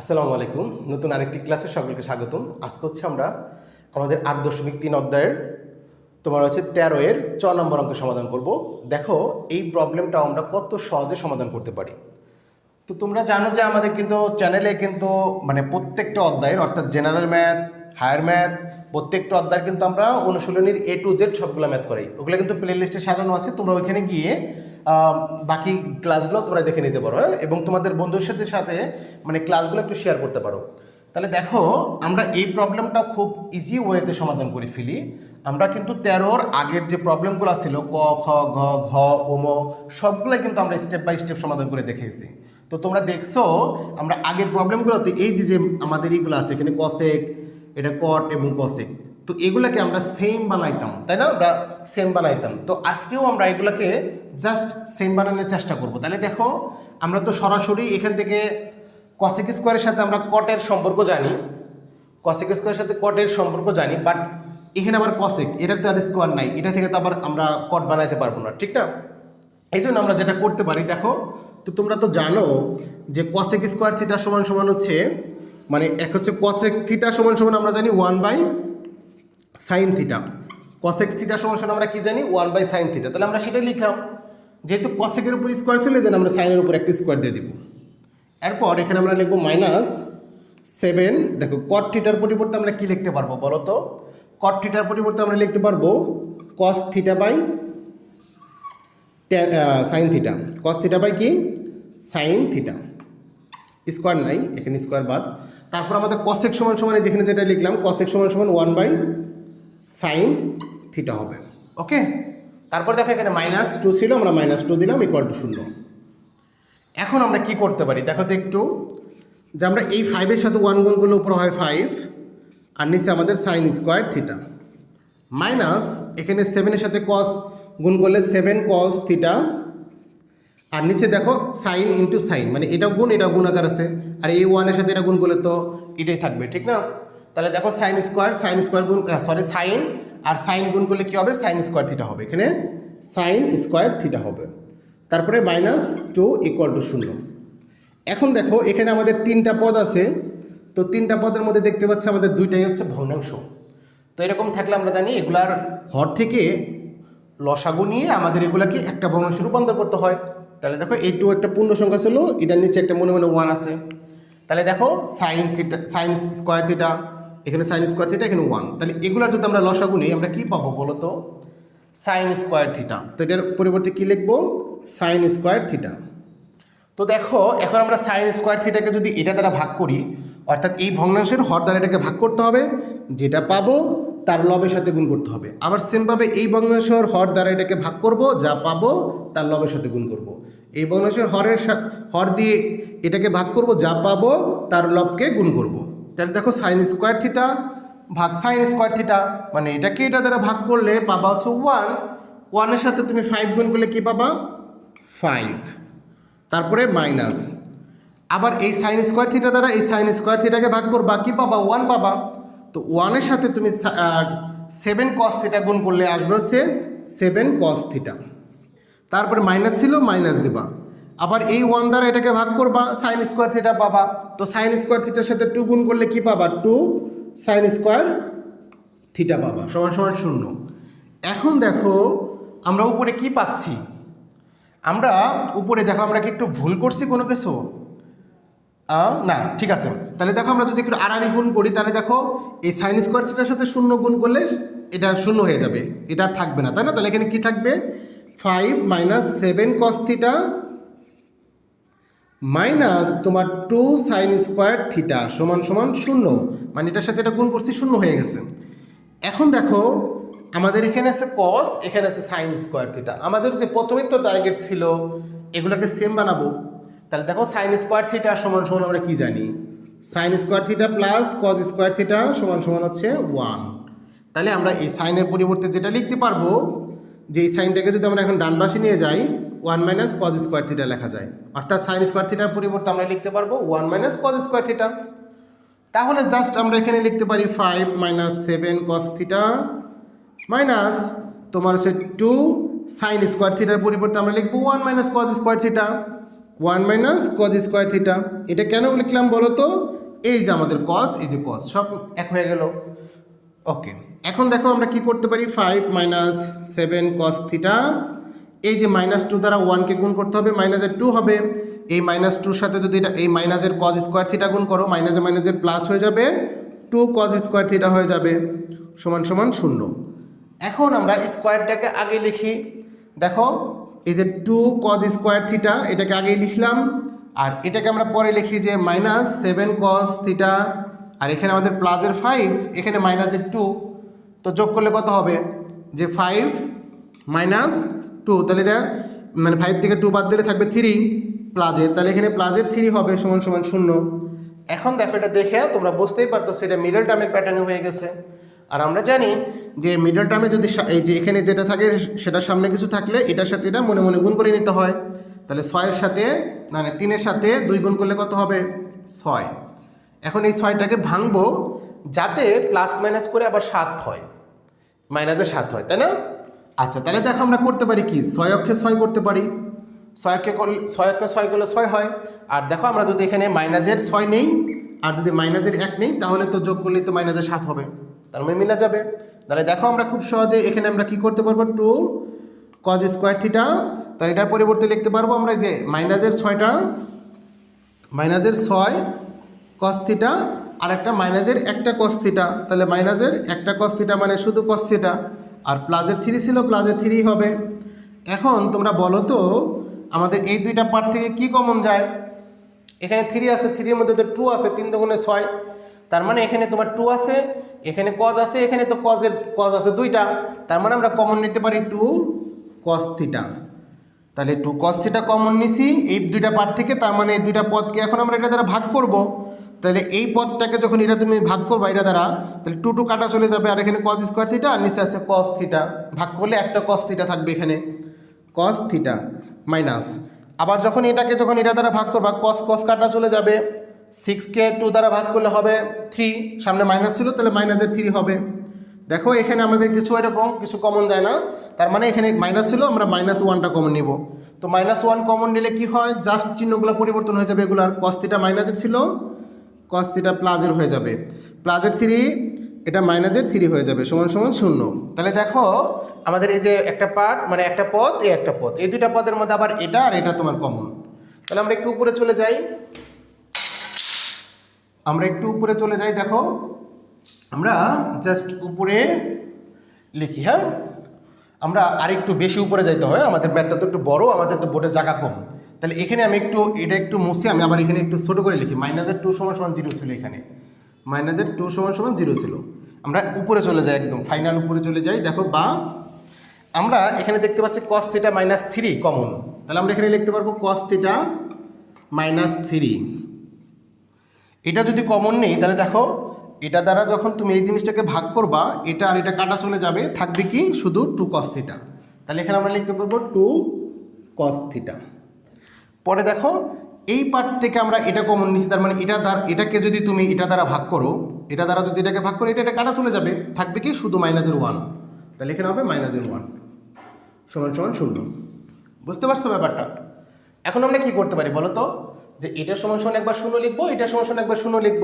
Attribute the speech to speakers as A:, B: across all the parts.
A: আসসালামু আলাইকুম। নতুন আরেকটি ক্লাসে সকলকে স্বাগতম। আজকে হচ্ছে আমরা আমাদের আট দশমিক তিন অধ্যায়ের তোমার হচ্ছে তেরো এর চ নম্বর অঙ্ক সমাধান করব। দেখো, এই প্রবলেমটা আমরা কত সহজে সমাধান করতে পারি। তো তোমরা জানো যে আমাদের কিন্তু চ্যানেলে কিন্তু মানে প্রত্যেকটা অধ্যায়ের, অর্থাৎ জেনারেল ম্যাথ, হায়ার ম্যাথ, প্রত্যেকটা অধ্যায়ের কিন্তু আমরা অনুশীলনীর এ টু জেড সবগুলো ম্যাথ করাই। ওগুলো কিন্তু প্লে লিস্টে সাজানো আছে। তোমরা ওইখানে গিয়ে বাকি ক্লাসগুলো তোমরা দেখে নিতে পারো হ্যাঁ? এবং তোমাদের বন্ধুর সাথে সাথে মানে ক্লাসগুলো একটু শেয়ার করতে পারো। তাহলে দেখো, আমরা এই প্রবলেমটা খুব ইজি ওয়েতে সমাধান করে ফেলি। আমরা কিন্তু তেরোর আগের যে প্রবলেমগুলো ছিল, ক, খ, ঘ ঘ ওম সবগুলো কিন্তু আমরা স্টেপ বাই স্টেপ সমাধান করে দেখেছি। তো তোমরা দেখছ, আমরা আগের প্রবলেমগুলোতে এই যে যে আমাদের এইগুলো আছে, এখানে কসেক এটা কট এবং কসেক তো এগুলাকে আমরা সেম বানাইতাম, তাই না? আমরা সেম বানাইতাম। তো আজকেও আমরা এগুলাকে জাস্ট সেম বানানোর চেষ্টা করব। তাহলে দেখো, আমরা তো সরাসরি এখান থেকে কসেক স্কোয়ারের সাথে আমরা কটের সম্পর্ক জানি। কসেক স্কোয়ারের সাথে কটের সম্পর্ক জানি বাট এখানে আবার কসেক এটার তো আর স্কোয়ার নাই। এটা থেকে তো আবার আমরা কট বানাইতে পারব না, ঠিক না? এই জন্য আমরা যেটা করতে পারি, দেখো, তো তোমরা তো জানো যে কসেক স্কোয়ার থিটা সমান সমান হচ্ছে মানে এক হচ্ছে কসেক থিটা সমান সমান আমরা জানি one by sine theta cosec theta সমান আমরা কি জানি? ওয়ান বাই সাইন থিটা তাহলে আমরা সেটাই লিখলাম। যেহেতু কসেকের উপর স্কোয়ার ছিল যেন আমরা সাইনের উপর একটা স্কোয়ার দিয়ে দিব। এরপর এখানে আমরা লিখব মাইনাস সেভেন দেখো কট থিটার পরিবর্তে আমরা কি লিখতে পারব বলো তো? কট থিটার পরিবর্তে আমরা লিখতে পারব cos theta by sine theta cos theta by কি? সাইন থিটা স্কোয়ার নাই, এখানে স্কোয়ার বাদ। তারপর আমাদের কসেক সমান সমানে যেখানে যেটা লিখলাম কসেক সমান সমান ওয়ান বাই সাইন থিটা হবে। ওকে তারপর দেখো এখানে মাইনাস টু ছিল, আমরা মাইনাস টু দিলাম ইকুয়াল টু শূন্য। এখন আমরা কি করতে পারি? দেখো তো একটু, যে আমরা এই ফাইভের সাথে ওয়ান গুণ করলে উপরে হয় ফাইভ আর নিচে আমাদের সাইন স্কোয়ার থিটা মাইনাস এখানে সেভেনের সাথে কস গুণ করলে সেভেন কস থিটা আর নিচে দেখো সাইন ইন্টু সাইন মানে এটা গুণ এটা গুণ আকার আছে। আর এই ওয়ানের সাথে এটা গুণ করলে তো এটাই থাকবে, ঠিক না? তাহলে দেখো সাইন স্কোয়ার সাইন স্কোয়ার গুণ সরি সাইন আর সাইন গুণ করলে কী হবে? সাইন স্কোয়ার থিটা হবে। এখানে সাইন স্কোয়ার থিটা হবে। তারপরে মাইনাস টু ইকুয়াল টু শূন্য। এখন দেখো, এখানে আমাদের তিনটা পদ আছে। তো তিনটা পদের মধ্যে দেখতে পাচ্ছি আমাদের দুইটাই হচ্ছে ভগ্নাংশ। তো এরকম থাকলে আমরা জানি এগুলার হর থেকে লসাগু নিয়ে আমাদের এগুলাকে একটা ভগ্নাংশে রূপান্তর করতে হয়। তাহলে দেখো, এই টু একটা পূর্ণ সংখ্যা ছিল, এটার নিচে একটা মনে মনে ওয়ান আছে। তাহলে দেখো sine theta sine square theta এখানে সাইন স্কোয়ার থিটা এখানে ওয়ান তাহলে এগুলার যদি আমরা লসাগু নিই, আমরা কী পাবো বলো তো সাইন স্কোয়ার থিটা তো এটার পরিবর্তে কী লিখব? সাইন স্কোয়ার থিটা তো দেখো, এখন আমরা সাইন স্কোয়ার থিটাকে যদি এটা দ্বারা ভাগ করি, অর্থাৎ এই ভগ্নাংশের হর দ্বারা এটাকে ভাগ করতে হবে, যেটা পাবো, তার লবের সাথে গুণ করতে হবে। আবার সেমভাবে এই ভগ্নাংশের হর দ্বারা এটাকে ভাগ করব, যা পাবো, তার লবের সাথে গুণ করব। এই ভগ্নাংশের হরের হর দিয়ে এটাকে ভাগ করব, যা পাবো, তার লবকে গুণ করব। তাহলে দেখো সাইন স্কোয়ার থিটা ভাগ সাইন স্কোয়ার থিটা মানে এটাকে এটা দ্বারা ভাগ করলে পাবা হচ্ছে ওয়ান ওয়ানের সাথে তুমি ফাইভ গুণ করলে কী পাবা? ফাইভ তারপরে মাইনাস আবার এই সাইন স্কোয়ার থিটা দ্বারা এই সাইন স্কোয়ার থিটাকে ভাগ করবা, কী পাবা? ওয়ান পাবা। তো ওয়ানের সাথে তুমি সেভেন কস থিটা গুণ করলে আসবে হচ্ছে সেভেন কস থিটা তারপরে মাইনাস ছিল মাইনাস দিবা। আবার এই ওয়ান দ্বারা এটাকে ভাগ করবা সাইন স্কোয়ার থিটা পাবা। তো সাইন স্কোয়ার থিটার সাথে টু গুণ করলে কি পাবা? টু সাইন স্কোয়ার থিটা পাবা। সমান সমান শূন্য। এখন দেখো, আমরা উপরে কি পাচ্ছি? আমরা উপরে, দেখো, আমরা কি একটু ভুল করছি কোনো কিছু? না, ঠিক আছে। তাহলে দেখো, আমরা যদি একটু আড়াআড়ি গুণ করি, তাহলে দেখো, এই সাইন স্কোয়ার থিটার সাথে শূন্য গুণ করলে এটা শূন্য হয়ে যাবে। এটা আর থাকবে না, তাই না? তাহলে এখানে কি থাকবে? Five minus seven cos theta minus তোমার টু সাইন স্কোয়ার থিটা সমান সমান শূন্য। মানে এটার সাথে এটা গুণ করছি, শূন্য হয়ে গেছে। এখন দেখো, আমাদের এখানে আছে কস এখানে আছে সাইন স্কোয়ার থিটা আমাদের যে প্রথমে তো টার্গেট ছিল, এগুলোকে সেম বানাবো। তাহলে দেখো সাইন স্কোয়ার থিটা সমান সমান আমরা কি জানি? Sine square theta plus cos square theta সমান সমান হচ্ছে ওয়ান তাহলে আমরা এই সাইনের পরিবর্তে যেটা লিখতে পারব, যে এই সাইনটাকে যদি আমরা এখন ডান পাশে নিয়ে যাই one minus cos square theta লেখা যায়। অর্থাৎ সাইন স্কোয়ার থিটার পরিবর্তে আমরা লিখতে পারব one minus cos square theta তাহলে জাস্ট আমরা এখানে লিখতে পারি five minus seven cos theta minus তোমার হচ্ছে টু সাইন স্কোয়ার থিটার পরিবর্তে আমরা লিখব one minus cos square theta one minus cos square theta এটা কেন লিখলাম বলো তো এই যে আমাদের কস এই যে কস সব এক হয়ে গেল। ওকে এখন দেখো আমরা কি করতে পারি? Five minus seven cos theta এই যে মাইনাস টু দ্বারা ওয়ানকে গুণ করতে হবে মাইনাসের টু হবে। এই মাইনাস টুর সাথে যদি এটা, এই মাইনাসের কজ স্কোয়ার থিটা গুণ করো মাইনাসে মাইনাসে প্লাস হয়ে যাবে টু কজ স্কোয়ার থিটা হয়ে যাবে, সমান সমান শূন্য। এখন আমরা স্কোয়ারটাকে আগে লিখি। দেখো, এই যে টু কজ স্কোয়ার থিটা এটাকে আগেই লিখলাম, আর এটাকে আমরা পরে লিখি যে মাইনাস সেভেন কজ থিটা আর এখানে আমাদের প্লাসের ফাইভ এখানে মাইনাসের টু তো যোগ করলে কত হবে? যে ফাইভ মাইনাস টু তাহলে এটা মানে ফাইভ থেকে টু বাদ দিলে থাকবে থ্রি প্লাজের তাহলে এখানে প্লাজের থ্রি হবে সমান সমান শূন্য। এখন দেখো এটা দেখে তোমরা বুঝতেই পারতো সেটা মিডল টার্মের প্যাটার্ন হয়ে গেছে। আর আমরা জানি যে মিডল টার্মে যদি এই যে এখানে যেটা থাকে সেটা সামনে কিছু থাকলে এটার সাথে এটা মনে মনে গুণ করে নিতে হয়। তাহলে ছয়ের সাথে মানে তিনের সাথে দুই গুণ করলে কত হবে? ছয়। এখন এই ছয়টাকে ভাঙবো যাতে প্লাস মাইনাস করে আবার সাত হয়। মাইনাসে সাত হয়, তাই না? আচ্ছা তাহলে দেখো আমরা করতে পারি কি? ছয় অক্ষে ছয় করতে পারি। ছয় অক্ষে করলে, ছয় অক্ষে ছয় করলে ছয় হয়। আর দেখো, আমরা যদি এখানে মাইনাসের ছয় নেই, আর যদি মাইনাসের এক নেই, তাহলে তো যোগ করলেই তো মাইনাসের সাত হবে। তার মানে মিলা যাবে। তাহলে দেখো, আমরা খুব সহজে এখানে আমরা কি করতে পারব টু কজ স্কোয়ার থিটা তাহলে এটার পরিবর্তে লিখতে পারব আমরা যে মাইনাসের ছয়টা, মাইনাসের ছয় কস্তিটা আর একটা মাইনাসের একটা কস্তিটা তাহলে মাইনাসের একটা কস্তিটা মানে শুধু কস্তিটা আর প্লাজের থ্রি ছিল প্লাজের থ্রি হবে। এখন তোমরা বলো তো, আমাদের এই দুইটা পার্ট থেকে কি কমন যায়? এখানে থ্রি আছে থ্রির মধ্যে তো টু আছে, তিন দুগুণে ছয়। তার মানে এখানে তোমার টু আছে, এখানে কজ আছে, এখানে তো কজের কজ আছে দুইটা। তার মানে আমরা কমন নিতে পারি টু কস থিটা তাহলে টু কস থিটা কমন নিছি, এই দুইটা পার্ট থেকে, তার মানে এই দুইটা পদকে এখন আমরা এটা দ্বারা ভাগ করব। তাহলে এই পদটাকে যখন এটা তুমি ভাগ করবা, এটা দ্বারা, তাহলে টু টু কাটা চলে যাবে, আর এখানে কস স্কোয়ার থিটা আর নিচে আছে কস থিটা ভাগ করলে একটা কস থিটা থাকবে এখানে। কস থিটা মাইনাস আবার যখন এটাকে যখন এটা দ্বারা ভাগ করবা কস কস কাটা চলে যাবে। সিক্সকে টু দ্বারা ভাগ করলে হবে থ্রি সামনে মাইনাস ছিল, তাহলে মাইনাসের থ্রি হবে। দেখো, এখানে আমাদের কিছু এরকম, কিছু কমন যায় না। তার মানে এখানে মাইনাস ছিল, আমরা মাইনাস ওয়ানটা কমন নিব। তো মাইনাস ওয়ান কমন নিলে কি হয়? জাস্ট চিহ্নগুলো পরিবর্তন হয়ে যাবে এগুলো এগুলার কস্তিটা মাইনাসের ছিল কস্তিটা প্লাজের হয়ে যাবে। প্লাজের থ্রি এটা মাইনাসের থ্রি হয়ে যাবে, সমান সমান শূন্য। তাহলে দেখো, আমাদের এই যে একটা পার্ট মানে একটা পদ, এই একটা পদ। এই দুইটা পদের মধ্যে আবার এটা আর এটা তোমার কমন তাহলে আমরা একটু উপরে চলে যাই। আমরা একটু উপরে চলে যাই, দেখো। আমরা জাস্ট উপরে লিখি হ্যাঁ? আমরা আরেকটু বেশি উপরে যাইতে হয়, আমাদের ম্যাথটা তো একটু বড়, আমাদের তো বোর্ডে জায়গা কম। তাহলে এখানে আমি একটু, এটা একটু মুছে, আমি আবার এখানে একটু ছোটো করে লিখি। মাইনাসের টু সমান সমান জিরো ছিল এখানে। মাইনাসের টু সমান সমান জিরো ছিল। আমরা উপরে চলে যাই একদম ফাইনাল উপরে চলে যাই। দেখো, বা আমরা এখানে দেখতে পাচ্ছি cos theta minus three common তাহলে আমরা এখানে লিখতে পারব কস থিটা মাইনাস থ্রি এটা যদি কমন নেই, তাহলে দেখো, এটা দ্বারা যখন তুমি এই জিনিসটাকে ভাগ করবা, এটা আর এটা কাটা চলে যাবে, থাকবে কি? শুধু টু কস থিটা তাহলে এখানে আমরা লিখতে পারব টু কস থিটা পরে দেখো, এই পার্ট থেকে আমরা এটা কমন নিচ্ছি তার মানে এটা দ্বারা, এটাকে যদি তুমি এটা দ্বারা ভাগ করো, এটা দ্বারা যদি এটাকে ভাগ করো, এটা এটা কাটা চলে যাবে। থাকবে কি? শুধু মাইনাসের ওয়ান তাহলে এখানে হবে মাইনাসের ওয়ান সমান সমান শূন্য। বুঝতে পারছ ব্যাপারটা? এখন আমরা কি করতে পারি বলো তো যে এটা সমান সমান একবার শূন্য লিখব, এটা সমান সমান একবার শূন্য লিখব।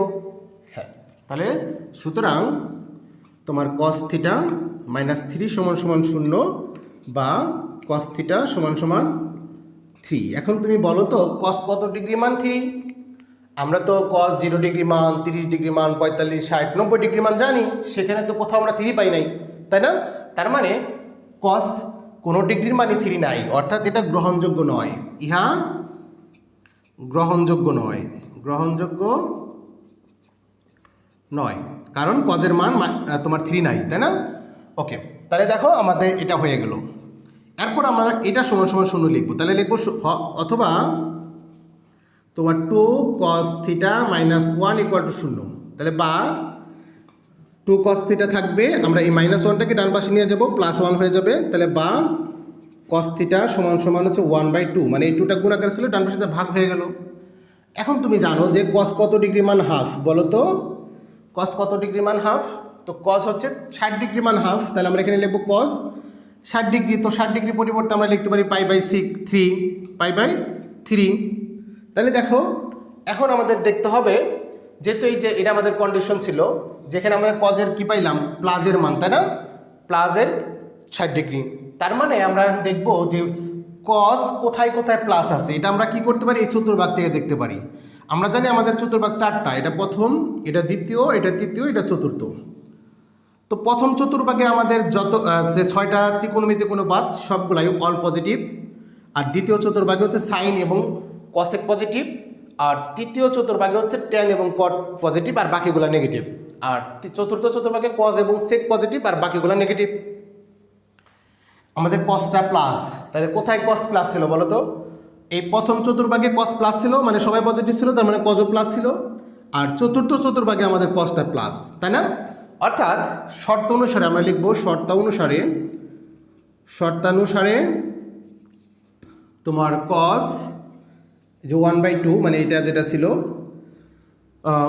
A: হ্যাঁ। তাহলে সুতরাং তোমার কস থিটা মাইনাস থ্রি সমান সমান শূন্য বা কস থিটা সমান সমান থ্রি এখন তুমি বলো তো কস কত ডিগ্রি মান থ্রি আমরা তো কস জিরো ডিগ্রি মান, তিরিশ ডিগ্রি মান, পঁয়তাল্লিশ, ষাট, নব্বই ডিগ্রি মান জানি, সেখানে তো কোথাও আমরা থ্রি পাই নাই, তাই না? তার মানে কস কোনো ডিগ্রির মানে থ্রি নাই, অর্থাৎ এটা গ্রহণযোগ্য নয়। ইহা গ্রহণযোগ্য নয় গ্রহণযোগ্য নয়। কারণ কজের মান তোমার থ্রি নাই, তাই না? ওকে তাহলে দেখো আমাদের এটা হয়ে গেল। এরপর আমরা এটা সমান সমান শূন্য লিখব। তাহলে লিখব অথবা তোমার two cos theta minus one equal to শূন্য। তাহলে বা টু কস থিটা থাকবে, আমরা এই মাইনাস ওয়ানটাকে ডান পাশে নিয়ে যাব প্লাস ওয়ান হয়ে যাবে। তাহলে বা কস থিটা সমান সমান হচ্ছে ওয়ান বাই টু মানে এই টুটা গুণ আকার ছিল, ডান পাশে ভাগ হয়ে গেল। এখন তুমি জানো যে কস কত ডিগ্রি মান হাফ বলো তো? কস কত ডিগ্রি মান হাফ তো কস হচ্ছে ষাট ডিগ্রি মান হাফ তাহলে আমরা এখানে লিখব কস ষাট ডিগ্রি, তো ষাট ডিগ্রি পরিবর্তে আমরা লিখতে পারি pi by six three pi by three তাহলে দেখো, এখন আমাদের দেখতে হবে, যেহেতু এই যে এটা আমাদের কন্ডিশন ছিল, যেখানে আমরা কজের কি পাইলাম? প্লাজের মান, তাই না? প্লাজের ষাট ডিগ্রি। তার মানে আমরা দেখব যে কস কোথায় কোথায় প্লাস আছে। এটা আমরা কি করতে পারি? এই চতুর্ভাগ থেকে দেখতে পারি। আমরা জানি আমাদের চতুর্ভাগ চারটা, এটা প্রথম, এটা দ্বিতীয়, এটা তৃতীয়, এটা চতুর্থ। তো প্রথম চতুর্ভাগে আমাদের যত যে ছয়টা ত্রিকোণমিতি কোনো বাদ সবগুলাই অল পজিটিভ আর দ্বিতীয় চতুর্ভাগে হচ্ছে সাইন এবং কসেক পজিটিভ আর তৃতীয় চতুর্ভাগে হচ্ছে টেন এবং কট পজিটিভ আর বাকিগুলো নেগেটিভ আর চতুর্থ চতুর্ভাগে কজ এবং সেক পজিটিভ আর বাকিগুলো নেগেটিভ আমাদের কসটা প্লাস তাহলে কোথায় কস প্লাস ছিল বলো তো? এই প্রথম চতুর্ভাগে কস প্লাস ছিল মানে সবাই পজিটিভ ছিল, তার মানে কজও প্লাস ছিল। আর চতুর্থ চতুর্ভাগে আমাদের কসটা প্লাস তাই না? অর্থাৎ শর্ত অনুসারে আমরা লিখব শর্তানুসারে শর্তানুসারে তোমার কস যে ওয়ান বাই টু মানে এটা যেটা ছিল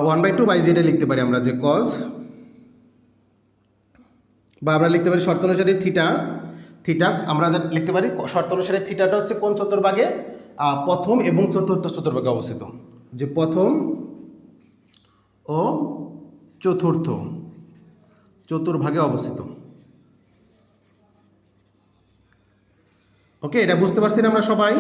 A: ওয়ান বাই টু বাই যেটা লিখতে পারি আমরা যে কস বা আমরা লিখতে পারি শর্ত অনুসারে থিটা থিটা আমরা লিখতে পারি, শর্ত অনুসারে থিটাটা হচ্ছে কোন চতুর্ভাগে? প্রথম এবং চতুর্থ চতুর্ভাগে অবস্থিত, যে প্রথম ও চতুর্থ। চতুর্ভাগে অবস্থিত। ওকে এটা বুঝতে পারছি না আমরা সবাই?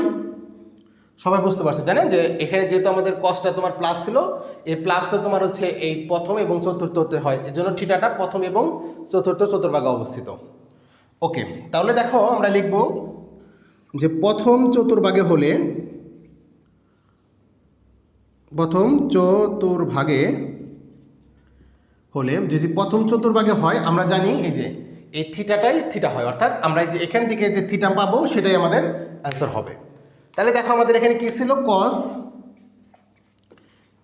A: সবাই বুঝতে পারছি, তাই না? যে এখানে যেহেতু আমাদের কস্টটা তোমার প্লাস ছিল, এই প্লাসটা তোমার হচ্ছে এই প্রথম এবং চতুর্থ হতে হয়। এর জন্য থিটাটা প্রথম এবং চতুর্থ চতুর্ভাগে অবস্থিত। ওকে তাহলে দেখো আমরা লিখব যে প্রথম চতুর্ভাগে হলে, প্রথম চতুর্ভাগে হলে যদি প্রথম চতুর্ভাগে হয়, আমরা জানি এই যে এই থিটাটাই থিটা হয়। অর্থাৎ আমরা এই যে এখান থেকে যে থিটা পাবো, সেটাই আমাদের অ্যান্সার হবে। তাহলে দেখো আমাদের এখানে কি ছিল? কস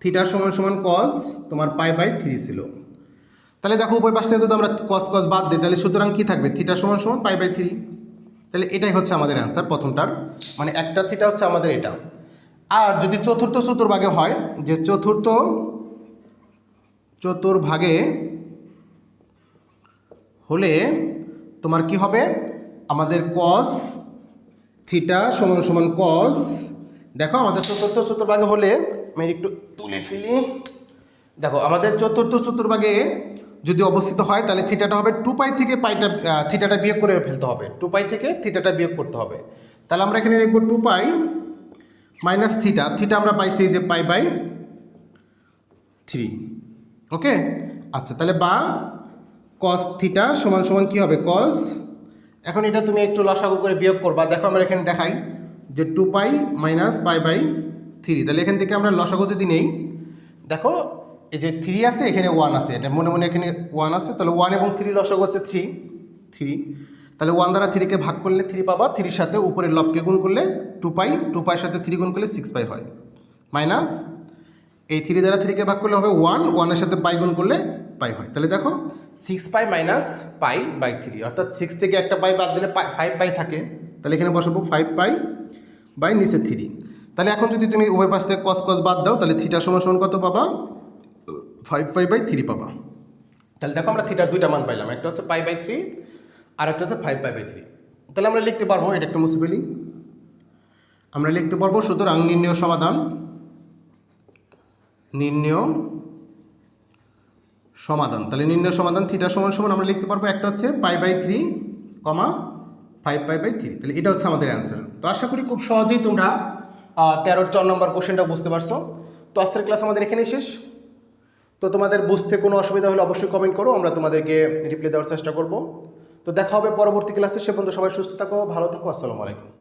A: থিটার সমান সমান কস তোমার পাই বাই থ্রি ছিল। তাহলে দেখো উভয় পাশ যদি আমরা কস কস বাদ দিই, তাহলে সুতরাং কি থাকবে? থিটার সমান সমান পাই বাই থ্রি। তাহলে এটাই হচ্ছে আমাদের অ্যান্সার প্রথমটার। মানে একটা থিটা হচ্ছে আমাদের এটা। আর যদি চতুর্থ চতুর্ভাগে হয়, যে চতুর্থ চতুর্ভাগে হলে তোমার কি হবে? আমাদের কস থিটা সমান সমান কস দেখো আমাদের চতুর্থ চতুর্ভাগে হলে আমি একটু তুলে ফেলি। দেখো আমাদের চতুর্থ চতুর্ভাগে যদি অবস্থিত হয়, তাহলে থিটাটা হবে টু পাই থেকে পাইটা থিটাটা বিয়োগ করে ফেলতে হবে। টু পাই থেকে থিটাটা বিয়োগ করতে হবে। তাহলে আমরা এখানে লিখব two pi minus theta theta আমরা পাইছি যে পাই বাই থ্রি ওকে? আচ্ছা তাহলে বা কস থিটা সমান সমান কী হবে? কস এখন এটা তুমি একটু লসাগু করে বিয়োগ করবা। দেখো আমরা এখানে দেখাই যে two pi minus pi by three তাহলে এখান থেকে আমরা লসাগু যদি নেই, দেখো এই যে থ্রি আছে, এখানে ওয়ান আছে। এটা মনে মনে এখানে ওয়ান আছে, তাহলে ওয়ান এবং থ্রি লসাগু হচ্ছে থ্রি থ্রি তাহলে ওয়ান দ্বারা থ্রিকে ভাগ করলে থ্রি পাবা। থ্রির সাথে উপরের লবকে গুণ করলে টু পাই টু পাইয়ের সাথে থ্রি গুণ করলে সিক্স পাই হয়। মাইনাস এই থ্রি দ্বারা থ্রিকে ভাগ করলে হবে ওয়ান ওয়ানের সাথে পাই গুণ করলে পাই হয়। তাহলে দেখো six pi minus pi by three অর্থাৎ সিক্স থেকে একটা পাই বাদ দিলে ফাইভ পাই থাকে। তাহলে এখানে বসাবো ফাইভ পাই বাই নিচে থ্রি তাহলে এখন যদি তুমি উভয় পাশ থেকে কস কস বাদ দাও, তাহলে থিটা সমান সমান কত পাবা? ফাইভ পাই বাই থ্রি পাবা। তাহলে দেখো আমরা থিটার দুইটা মান পাইলাম, একটা হচ্ছে পাই বাই থ্রি আর একটা হচ্ছে ফাইভ পাই বাই থ্রি তাহলে আমরা লিখতে পারব, এটা একটু মুছে ফেলি। আমরা লিখতে পারব, সুতরাং নির্ণয় সমাধান নির্ণয় সমাধান। তাহলে নির্ণয় সমাধান থিটা সমান সমান আমরা লিখতে পারব একটা হচ্ছে pi by three comma five pi by three তাহলে এটা হচ্ছে আমাদের অ্যান্সার তো আশা করি খুব সহজেই তোমরা তেরোর চার নম্বর কোশ্চেনটা বুঝতে পারছ। তো আজকের ক্লাস আমাদের এখানেই শেষ। তো তোমাদের বুঝতে কোনো অসুবিধা হলে অবশ্যই কমেন্ট করো, আমরা তোমাদেরকে রিপ্লাই দেওয়ার চেষ্টা করব। তো দেখা হবে পরবর্তী ক্লাসে সে পর্যন্ত সবাই সুস্থ থাকো, ভালো থাকো, আসসালামু আলাইকুম।